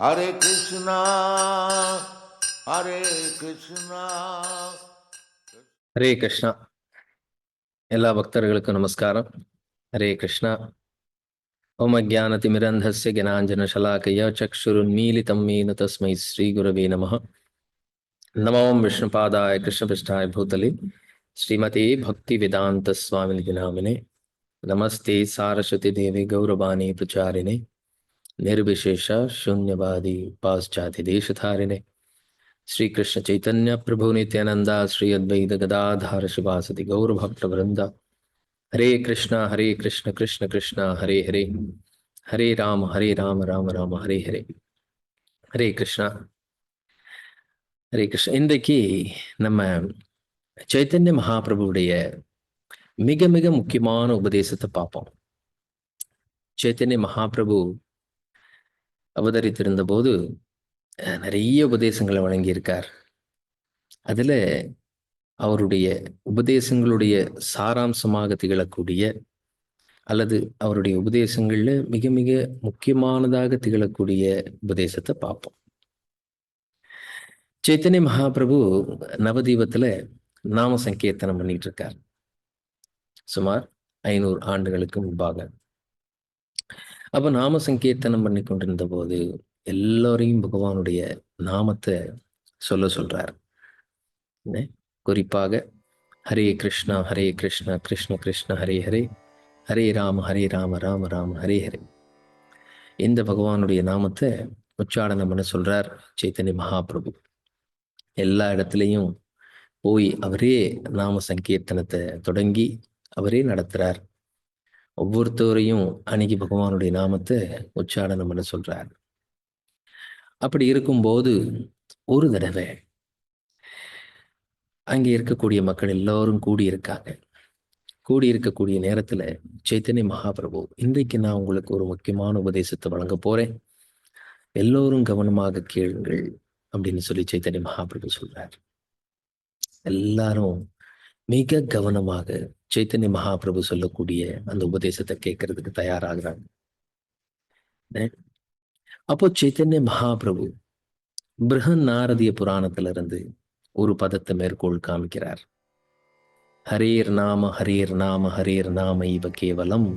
Hare Krishna, Hare Krishna. Hare Krishna எல்லா பக்தர்களுக்கும் நமஸ்காரம் ஹரே கிருஷ்ணா ஓம ஜானதிமிரந்தஸ்ய ஜனாஞ்சன சலாக்கய சக்ஷுருன்மீலிதம் மீன தஸ்மை ஸ்ரீ குரவே நமः நமோம் விஷ்ணுபாதாய கிருஷ்ணபிருஷ்டாய பூதலி ஸ்ரீமதி பக்தி வேதாந்த சுவாமி நாமினே நமஸ்தே சாரஸ்வதி தேவி கௌரவாணி பிரச்சாரிணே निर्विशेष शून्यवादी पाश्चात्य देशधारिणे श्री कृष्ण चैतन्य प्रभु नित्यानंदा श्री अद्वैत गदाधार शिवासति गौर भक्त वृंदा हरे कृष्णा हरे कृष्ण कृष्ण कृष्ण हरे हरे हरे राम हरे राम राम राम हरे हरे ஹரே கிருஷ்ணா ஹரே கிருஷ்ணா இன்றைக்கு நம்ம சைத்தன்ய மகாபிரபுவுடைய மிக மிக முக்கியமான உபதேசத்தை பார்ப்போம் சைத்தன்ய மகாபிரபு அவதரித்திருந்த போது அஹ், நிறைய உபதேசங்களை வழங்கியிருக்கார். அதுல அவருடைய உபதேசங்களுடைய சாராம்சமாக திகழக்கூடிய அல்லது அவருடைய உபதேசங்கள்ல மிக மிக முக்கியமானதாக திகழக்கூடிய உபதேசத்தை பார்ப்போம். சைத்தன்ய மகாபிரபு நவதீபத்துல நாம சங்கீர்த்தனம் பண்ணிட்டு இருக்கார் சுமார் ஐநூறு ஆண்டுகளுக்கு முன்பாக. அப்போ நாம சங்கீர்த்தனம் பண்ணி கொண்டிருந்த போது எல்லோரையும் பகவானுடைய நாமத்தை சொல்ல சொல்றார். குறிப்பாக ஹரே கிருஷ்ணா ஹரே கிருஷ்ணா கிருஷ்ண கிருஷ்ண ஹரே ஹரே ஹரே ராம ஹரே ராம ராம ராம ஹரே ஹரே. இந்த பகவானுடைய நாமத்தை உச்சாடனம் பண்ண சொல்றார் சைத்தன்ய மகாபிரபு. எல்லா இடத்துலையும் போய் அவரே நாம சங்கீர்த்தனத்தை தொடங்கி அவரே நடத்துறார். ஒவ்வொருத்தவரையும் அணுகி பகவானுடைய நாமத்தை உச்சாடனம் பண்ண சொல்றார். அப்படி இருக்கும்போது ஒரு தடவை அங்கே இருக்கக்கூடிய மக்கள் எல்லோரும் கூடி இருக்காங்க கூடி இருக்கக்கூடிய நேரத்துல சைத்தன்ய மகாபிரபு இன்றைக்கு நான் உங்களுக்கு ஒரு முக்கியமான உபதேசத்தை வழங்க போறேன். எல்லோரும் கவனமாக கேளுங்கள் அப்படின்னு சொல்லி சைத்தன்ய மகாபிரபு சொல்றார். எல்லாரும் மிக கவனமாக சைத்தன்ய மகாபிரபு சொல்லக்கூடிய அந்த உபதேசத்தை கேட்கறதுக்கு தயாராகிறாங்க. அப்போ சைத்தன்ய மகாபிரபு பிருகன் நாரதிய புராணத்திலிருந்து ஒரு பதத்தை மேற்கோள் காமிக்கிறார். ஹரேர் நாம ஹரேர் நாம ஹரேர் நாம இவ கேவலம்.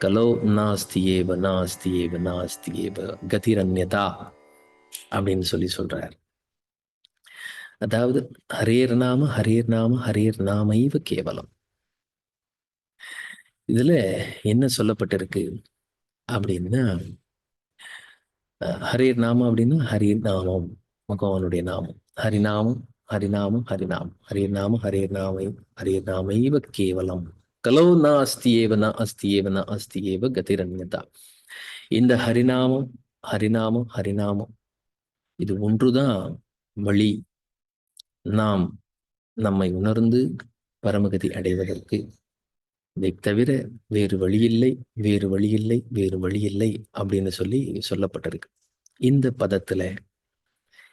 கலோ நாஸ்தி ஏவ நாஸ்தி ஏவ நாஸ்தி ஏவ கதிரன்யதா அப்படின்னு சொல்லி சொல்றார். அதாவது ஹரேர் நாம ஹரேர் நாம ஹரேர் நாமைவ கேவலம். இதுல என்ன சொல்லப்பட்டிருக்கு அப்படின்னா அஹ், ஹரேர் நாமம் அப்படின்னா ஹரீர் நாமம் பகவானுடைய நாமம். ஹரிநாமம் ஹரிநாமம் ஹரிநாமம். ஹரீர் நாம ஹரேர் நாமை ஹரேர் நாமைவ கேவலம். கலோ நா அஸ்தி ஏவனா அஸ்தி ஏவனா அஸ்தி ஏவ கதிரன்யதா. இந்த ஹரிநாமம் ஹரிநாமம் ஹரிநாமம் இது ஒன்றுதான் வழி. நாம் நம்மை உணர்ந்து பரமகதி அடைவதற்கு இதை தவிர வேறு வழியில்லை வேறு வழியில்லை வேறு வழியில்லை அப்படின்னு சொல்லி சொல்லப்பட்டிருக்கு. இந்த பதத்துல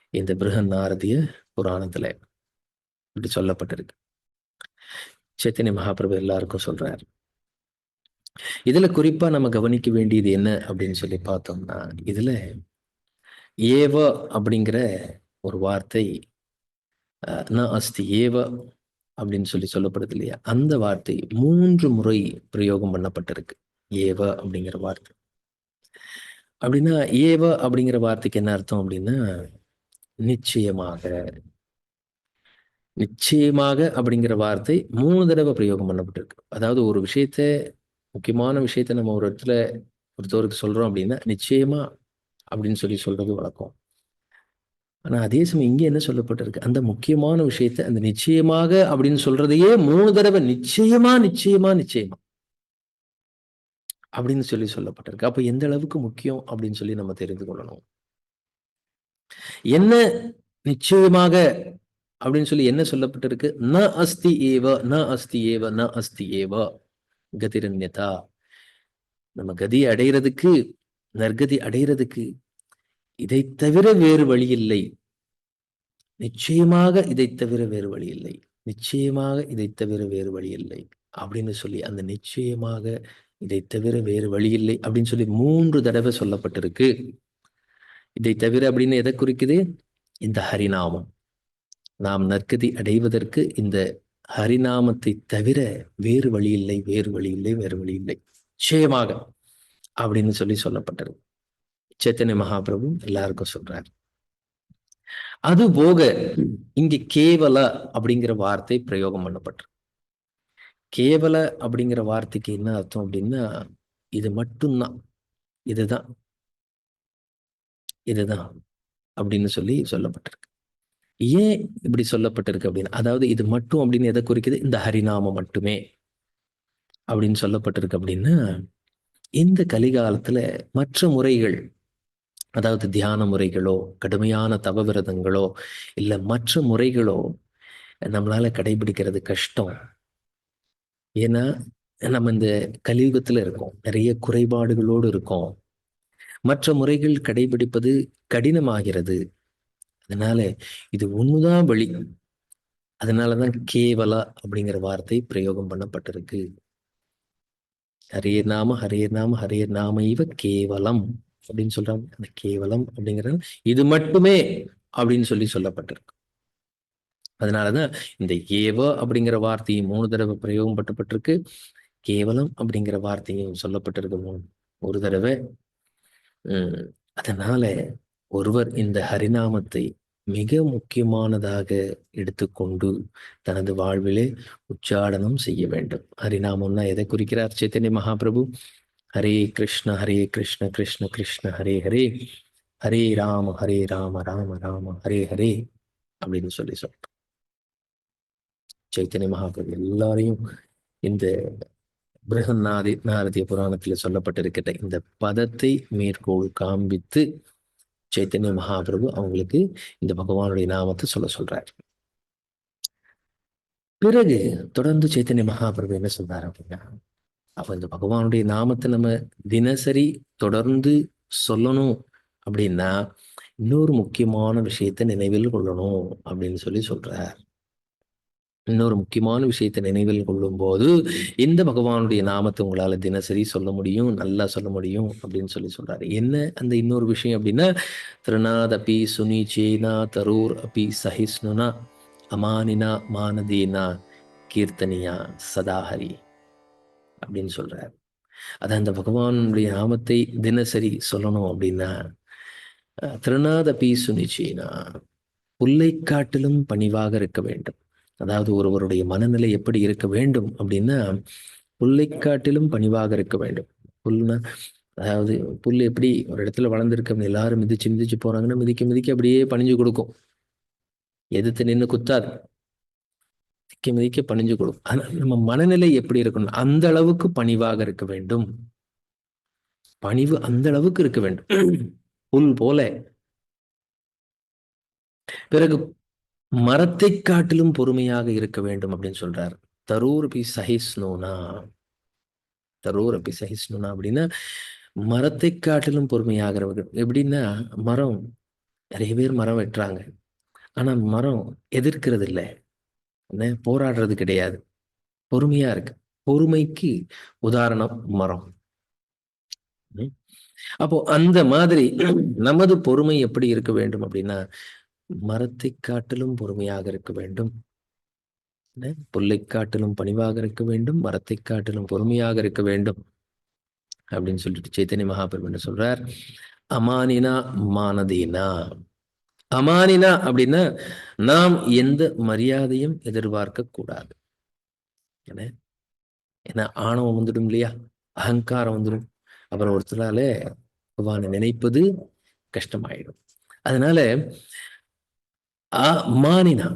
இந்த பிருகநாரதிய புராணத்துல இப்படி சொல்லப்பட்டிருக்கு. சைத்தன்ய மகாபிரபு எல்லாருக்கும் சொல்றார். இதுல குறிப்பா நம்ம கவனிக்க வேண்டியது என்ன அப்படின்னு சொல்லி பார்த்தோம்னா இதுல ஏவ அப்படிங்கிற ஒரு வார்த்தை ந அஸ்தி ஏவ அப்படின்னு சொல்லி சொல்லப்படுது இல்லையா? அந்த வார்த்தை மூன்று முறை பிரயோகம் பண்ணப்பட்டிருக்கு. ஏவ அப்படிங்கிற வார்த்தை. அப்படின்னா ஏவ அப்படிங்கிற வார்த்தைக்கு என்ன அர்த்தம் அப்படின்னா நிச்சயமாக. நிச்சயமாக அப்படிங்கிற வார்த்தை மூணு தடவை பிரயோகம் பண்ணப்பட்டிருக்கு. அதாவது ஒரு விஷயத்த முக்கியமான விஷயத்த நம்ம ஒரு இடத்துல ஒருத்தவருக்கு சொல்றோம் அப்படின்னா நிச்சயமா அப்படின்னு சொல்லி சொல்றது வழக்கம். ஆனா அதே சமயம் இங்கே என்ன சொல்லப்பட்டிருக்கு? அந்த முக்கியமான விஷயத்த அந்த நிச்சயமாக அப்படின்னு சொல்றதையே மூணு தடவை நிச்சயமா நிச்சயமா நிச்சயமா அப்படின்னு சொல்லி சொல்லப்பட்டிருக்கு. அப்ப எந்த அளவுக்கு முக்கியம் அப்படின்னு சொல்லி நம்ம தெரிந்து கொள்ளணும். என்ன நிச்சயமாக அப்படின்னு சொல்லி என்ன சொல்லப்பட்டிருக்கு? ந அஸ்தி ஏவ ந அஸ்தி ஏவ ந அஸ்தி ஏவ. கதிரன்யதா. நம்ம கதி அடைகிறதுக்கு நற்கதி அடைகிறதுக்கு இதை தவிர வேறு வழி இல்லை நிச்சயமாக இதை தவிர வேறு வழி இல்லை நிச்சயமாக இதை தவிர வேறு வழி இல்லை அப்படின்னு சொல்லி அந்த நிச்சயமாக இதை தவிர வேறு வழி இல்லை அப்படின்னு சொல்லி மூன்று தடவை சொல்லப்பட்டிருக்கு. இதை தவிர அப்படின்னு எதை குறிக்குது? இந்த ஹரிநாமம். நாம் நற்கதி அடைவதற்கு இந்த ஹரிநாமத்தை தவிர வேறு வழி இல்லை வேறு வழி இல்லை வேறு வழி இல்லை நிச்சயமாக அப்படின்னு சொல்லி சொல்லப்பட்டது சேத்தனை மகாபிரபு எல்லாருக்கும் சொல்றார். அது போக இங்க கேவல அப்படிங்கிற வார்த்தை பிரயோகம் பண்ணப்பட்டிருக்கு. கேவல அப்படிங்கிற வார்த்தைக்கு என்ன அர்த்தம் அப்படின்னா இது மட்டும்தான். இதுதான். இதுதான் அப்படின்னு சொல்லி சொல்லப்பட்டிருக்கு. ஏன் இப்படி சொல்லப்பட்டிருக்கு அப்படின்னு அதாவது இது மட்டும் அப்படின்னு எதை குறிக்குது? இந்த ஹரிநாமம் மட்டுமே அப்படின்னு சொல்லப்பட்டிருக்கு அப்படின்னா இந்த கலிகாலத்துல மற்ற முறைகள் அதாவது தியான முறைகளோ கடுமையான தவவிரதங்களோ இல்லை மற்ற முறைகளோ நம்மளால கடைபிடிக்கிறது கஷ்டம். ஏன்னா நம்ம இந்த கலியுகத்துல இருக்கோம். நிறைய குறைபாடுகளோடு இருக்கோம். மற்ற முறைகள் கடைபிடிப்பது கடினமாகிறது. அதனால இது ஒண்ணுதான் வழி. அதனாலதான் கேவலா அப்படிங்கிற வார்த்தை பிரயோகம் பண்ணப்பட்டிருக்கு. ஹரே நாம ஹரே நாம ஹரே நாம இவ கேவலம். அப்படின்னு சொல்றாங்க. அந்த கேவலம் அப்படிங்கிறது. இது மட்டுமே அப்படின்னு சொல்லி சொல்லப்பட்டிருக்கு. அதனாலதான் இந்த ஏவ அப்படிங்கிற வார்த்தையும் மூணு தடவை பிரயோகம் பட்டப்பட்டிருக்கு. கேவலம் அப்படிங்கிற வார்த்தையும் சொல்லப்பட்டிருக்கு மூணு. ஒரு தடவை உம் அதனால ஒருவர் இந்த ஹரிநாமத்தை மிக முக்கியமானதாக எடுத்துக்கொண்டு தனது வாழ்விலே உச்சாடனம் செய்ய வேண்டும். ஹரிநாமம்னா எதை குறிக்கிறார்? சைத்தன்ய மகாபிரபு? ஹரே கிருஷ்ண ஹரே கிருஷ்ண கிருஷ்ண கிருஷ்ண ஹரே ஹரே. ஹரே ராம ஹரே ராம ராம ராம ஹரே ஹரே அப்படின்னு சொல்லி சொல்றோம். சைத்தன்ய மகாபிரபு எல்லாரையும் இந்த பிருகநாதி நாரதிய புராணத்தில் சொல்லப்பட்டிருக்கிற இந்த பதத்தை மேற்கோள் காண்பித்து சைத்தன்ய மகாபிரபு அவங்களுக்கு இந்த பகவானுடைய நாமத்தை சொல்ல சொல்றாரு. பிறகு தொடர்ந்து சைத்தன்ய மகாபிரபு என்ன சொல்றாரு அப்படின்னா அப்ப இந்த பகவானுடைய நாமத்தை நம்ம தினசரி தொடர்ந்து சொல்லணும் அப்படின்னா இன்னொரு முக்கியமான விஷயத்தை நினைவில் கொள்ளணும் அப்படின்னு சொல்லி சொல்றார். இன்னொரு முக்கியமான விஷயத்தை நினைவில் கொள்ளும் போது இந்த பகவானுடைய நாமத்தை உங்களால தினசரி சொல்ல முடியும் நல்லா சொல்ல முடியும் அப்படின்னு சொல்லி சொல்றாரு. என்ன அந்த இன்னொரு விஷயம் அப்படின்னா திருநாத் அப்பி சுனி சேனா தரூர் அப்பி சஹிஷ்ணுனா அமானினா மானதீனா கீர்த்தனியா சதாஹரி. அப்படின்னு சொல்றார். அதான் அந்த பகவானுடைய நாமத்தை தினசரி சொல்லணும் அப்படின்னா திருநாத பி சுனிச்சினா புல்லை காட்டிலும் பணிவாக இருக்க வேண்டும். அதாவது ஒருவருடைய மனநிலை எப்படி இருக்க வேண்டும் அப்படின்னா புல்லை காட்டிலும் பணிவாக இருக்க வேண்டும். புல்னா அதாவது புல் எப்படி ஒரு இடத்துல வளர்ந்துருக்கு எல்லாரும் மிதிச்சு மிதிச்சு போறாங்கன்னா மிதிக்க மிதிக்க அப்படியே பணிஞ்சு கொடுக்கும். எதிர்த்து நின்று குத்தாது. மிக்க மிதிக்க பணிஞ்சு கொடுக்கும் நம்ம மனநிலை எப்படி இருக்கணும்? அந்த அளவுக்கு பணிவாக இருக்க வேண்டும். பணிவு அந்த அளவுக்கு இருக்க வேண்டும். புல் போல. பிறகு மரத்தை காட்டிலும் பொறுமையாக இருக்க வேண்டும் அப்படின்னு சொல்றார். தரூர் பி சஹிஸ்னோனா? தரூர் பி சஹிஸ்னோனா அப்படின்னா மரத்தை காட்டிலும் பொறுமையாகிறவர்கள் எப்படின்னா மரம் நிறைய பேர் மரம் வெட்டுறாங்க. ஆனா மரம் எதிர்க்கிறது இல்லை என்ன? போராடுறது கிடையாது. பொறுமையா இருக்கு. பொறுமைக்கு உதாரணம் மரம். அப்போ அந்த மாதிரி நமது பொறுமை எப்படி இருக்க வேண்டும் அப்படின்னா மரத்தை காட்டிலும் பொறுமையாக இருக்க வேண்டும். புல்லை காட்டிலும் பணிவாக இருக்க வேண்டும். மரத்தை காட்டிலும் பொறுமையாக இருக்க வேண்டும். அப்படின்னு சொல்லிட்டு சைத்தன்ய மகாபிரபு என்ன சொல்றார்? அமானினா மானதீனா? அமானினா அப்படின்னா நாம் எந்த மரியாதையும் எதிர்பார்க்க கூடாது. ஏன்னா ஆணவம் வந்துடும் இல்லையா? அகங்காரம் வந்துடும். அப்புறம் ஒருத்தரால பகவானை நினைப்பது கஷ்டமாயிடும். அதனால மானினா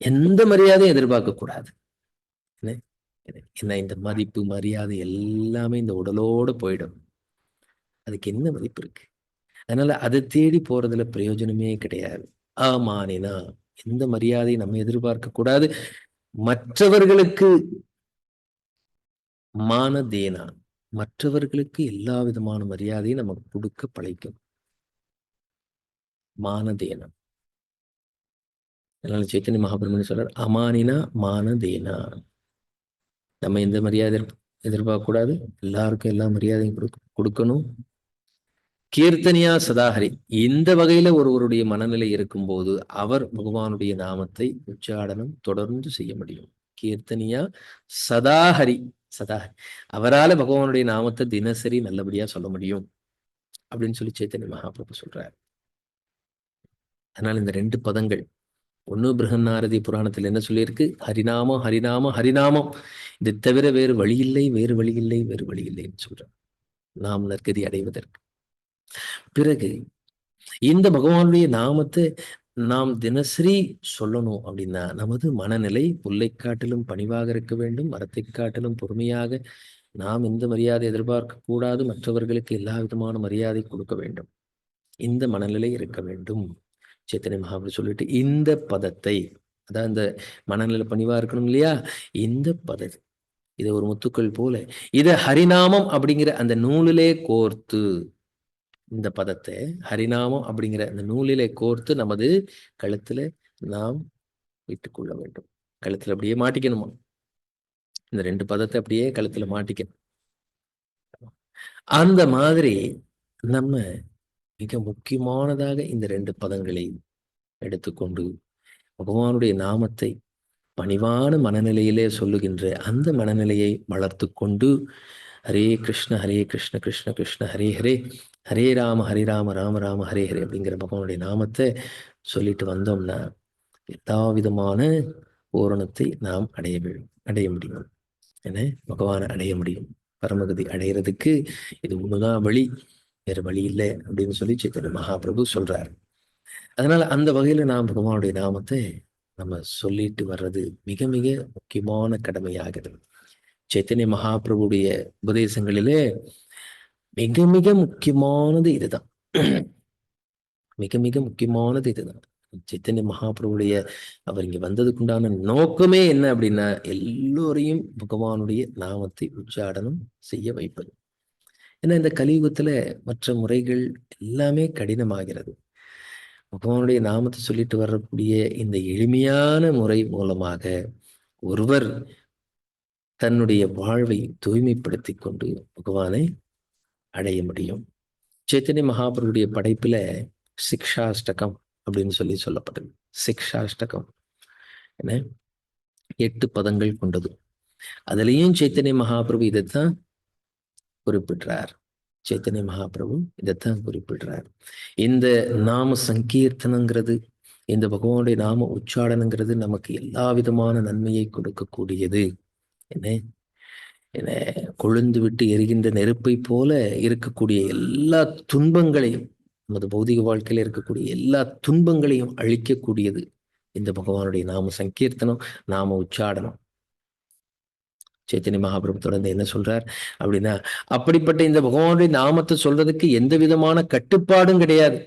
எந்த மரியாதையும் எதிர்பார்க்க கூடாது. என்ன இந்த மதிப்பு மரியாதை எல்லாமே இந்த உடலோட போயிடும். அதுக்கு என்ன மதிப்பு இருக்கு? அதனால அதை தேடி போறதுல பிரயோஜனமே கிடையாது. ஆமானினா எந்த மரியாதையும் நம்ம எதிர்பார்க்க கூடாது. மற்றவர்களுக்கு மானதேனா மற்றவர்களுக்கு எல்லா விதமான மரியாதையும் நமக்கு கொடுக்க பழைக்கும் மானதேனம் அதனால சைத்தன்ய மகாபிரமணி சொல்றார் அமானினா மானதேனா நம்ம எந்த மரியாதை எதிர்பார்க்க கூடாது. எல்லாருக்கும் எல்லா மரியாதையும் கொடுக்கணும். கீர்த்தனியா சதாஹரி இந்த வகையில ஒருவருடைய மனநிலை இருக்கும்போது அவர் பகவானுடைய நாமத்தை உச்சாடனம் தொடர்ந்து செய்ய முடியும். கீர்த்தனியா சதாஹரி சதாஹரி. அவரால பகவானுடைய நாமத்தை தினசரி நல்லபடியா சொல்ல முடியும் அப்படின்னு சொல்லி சைத்தன்ய மகாபிரபு சொல்றார். அதனால இந்த ரெண்டு பதங்கள் ஒண்ணு பிரகன்னாரதி புராணத்தில் என்ன சொல்லியிருக்கு? ஹரிநாமம் ஹரிநாமம் ஹரிநாமம். இது தவிர வேறு வழி இல்லை வேறு வழி இல்லை வேறு வழி இல்லைன்னு சொல்றார். நாம் நற்கதி அடைவதற்கு. பிறகு இந்த பகவானுடைய நாமத்தை நாம் தினசரி சொல்லணும் அப்படின்னா நமது மனநிலை புல்லை காட்டிலும் பணிவாக இருக்க வேண்டும். மரத்தை காட்டிலும் பொறுமையாக நாம் எந்த மரியாதை எதிர்பார்க்க கூடாது. மற்றவர்களுக்கு எல்லா விதமான மரியாதை கொடுக்க வேண்டும். இந்த மனநிலை இருக்க வேண்டும். சேத்தனை மகாபுரி சொல்லிட்டு இந்த பதத்தை அதான் இந்த மனநிலை பணிவா இருக்கணும் இல்லையா? இந்த பதத்தை இதை ஒரு முத்துக்கள் போல இதை ஹரிநாமம் அப்படிங்கிற அந்த நூலிலே கோர்த்து இந்த பதத்தை ஹரிநாமம் அப்படிங்கிற அந்த நூலிலே கோர்த்து நமது கழுத்துல நாம் இட்டுக்கொள்ள வேண்டும். கழுத்துல அப்படியே மாட்டிக்கணுமா? இந்த ரெண்டு பதத்தை அப்படியே கழுத்துல மாட்டிக்கணும். அந்த மாதிரி நம்ம மிக முக்கியமானதாக இந்த ரெண்டு பதங்களை எடுத்துக்கொண்டு பகவானுடைய நாமத்தை பணிவான மனநிலையிலே சொல்லுகின்ற அந்த மனநிலையை வளர்த்து கொண்டு ஹரே கிருஷ்ண ஹரே கிருஷ்ண கிருஷ்ண கிருஷ்ண ஹரே ஹரே ஹரே ராம ஹரே ராம ராம ராம ஹரே ஹரே அப்படிங்கிற பகவானுடைய நாமத்தை சொல்லிட்டு வந்தோம்னா எல்லா விதமான பூரணத்தை நாம் அடைய அடைய முடியும். என்ன? பகவானை அடைய முடியும். பரமகதி அடையிறதுக்கு இது ஒண்ணுதான் வழி வேற வழி இல்லை அப்படின்னு சொல்லி சைத்தன்ய மகாபிரபு சொல்றாரு. அதனால அந்த வகையில நாம் பகவானுடைய நாமத்தை நம்ம சொல்லிட்டு வர்றது மிக மிக முக்கியமான கடமையாகிறது. சைத்தன்ய மகாபிரபுடைய உபதேசங்களிலே மிக மிக முக்கியமானது இதுதான். மிக மிக முக்கியமானது இதுதான். சைத்தன்ய மகாபிரபுடைய அவர் இங்க வந்ததுக்குண்டான நோக்கமே என்ன அப்படின்னா எல்லோரையும் பகவானுடைய நாமத்தை உச்சாடனம் செய்ய வைப்பது. ஏன்னா இந்த கலியுகத்துல மற்ற முறைகள் எல்லாமே கடினமாகிறது. பகவானுடைய நாமத்தை சொல்லிட்டு வரக்கூடிய இந்த எளிமையான முறை மூலமாக ஒருவர் தன்னுடைய வாழ்வை தூய்மைப்படுத்தி கொண்டு பகவானை அடைய முடியும். சேத்தனி மகாபுருடைய படைப்பில் சிக்ஷாஷ்டகம் அப்படின்னு சொல்லி சொல்லப்பட்டது. சிக்ஷாஷ்டகம். என்ன? எட்டு பதங்கள் கொண்டது. அதுலயும் சைத்தன்ய மகாபிரபு இதைத்தான் குறிப்பிடுறார். சைத்தன்ய மகாபிரபு இதைத்தான் குறிப்பிடுறார். இந்த நாம சங்கீர்த்தனங்கிறது இந்த பகவானுடைய நாம உச்சாடனங்கிறது நமக்கு எல்லா விதமான நன்மையை கொடுக்கக்கூடியது. என்ன? கொழுந்து விட்டு எரிகின்ற நெருப்பை போல இருக்கக்கூடிய எல்லா துன்பங்களையும் நமது பௌதிக வாழ்க்கையில இருக்கக்கூடிய எல்லா துன்பங்களையும் அழிக்கக்கூடியது. இந்த பகவானுடைய நாம சங்கீர்த்தனம் நாம உச்சாடனம் சைத்தன்ய மகாபிரபு தொடர்ந்து என்ன சொல்றார் அப்படின்னா அப்படிப்பட்ட இந்த பகவானுடைய நாமத்தை சொல்றதுக்கு எந்த விதமான கட்டுப்பாடும் கிடையாது.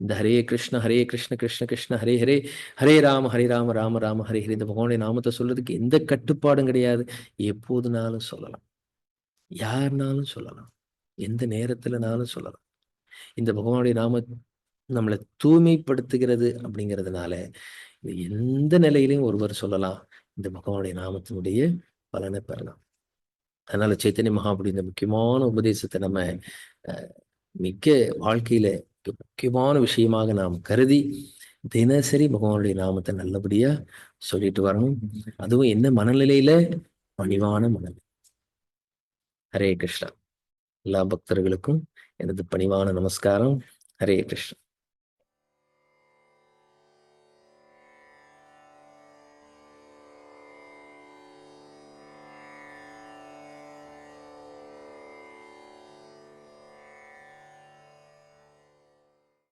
இந்த ஹரே கிருஷ்ண ஹரே கிருஷ்ண கிருஷ்ண கிருஷ்ண ஹரே ஹரே ஹரே ராம ஹரே ராம ராம ராம ஹரே ஹரே. இந்த பகவானுடைய நாமத்தை சொல்றதுக்கு எந்த கட்டுப்பாடும் கிடையாது. எப்போதுனாலும் சொல்லலாம். யாருனாலும் சொல்லலாம். எந்த நேரத்துலனாலும் சொல்லலாம். இந்த பகவானுடைய நாம நம்மளை தூய்மைப்படுத்துகிறது அப்படிங்கிறதுனால எந்த நிலையிலையும் ஒருவர் சொல்லலாம். இந்த பகவானுடைய நாமத்தினுடைய பலனை பெறலாம். அதனால சைத்தன்ய மகாபுடி இந்த முக்கியமான உபதேசத்தை நம்ம அஹ், மிக்க வாழ்க்கையில முக்கியமான விஷயமாக நாம் கருதி தினசரி பகவானுடைய நாமத்தை நல்லபடியா சொல்லிட்டு வரணும். அதுவும் என்ன மனநிலையில? பணிவான மனநிலை. ஹரே கிருஷ்ணா. எல்லா பக்தர்களுக்கும் எனது பணிவான நமஸ்காரம். ஹரே கிருஷ்ணா.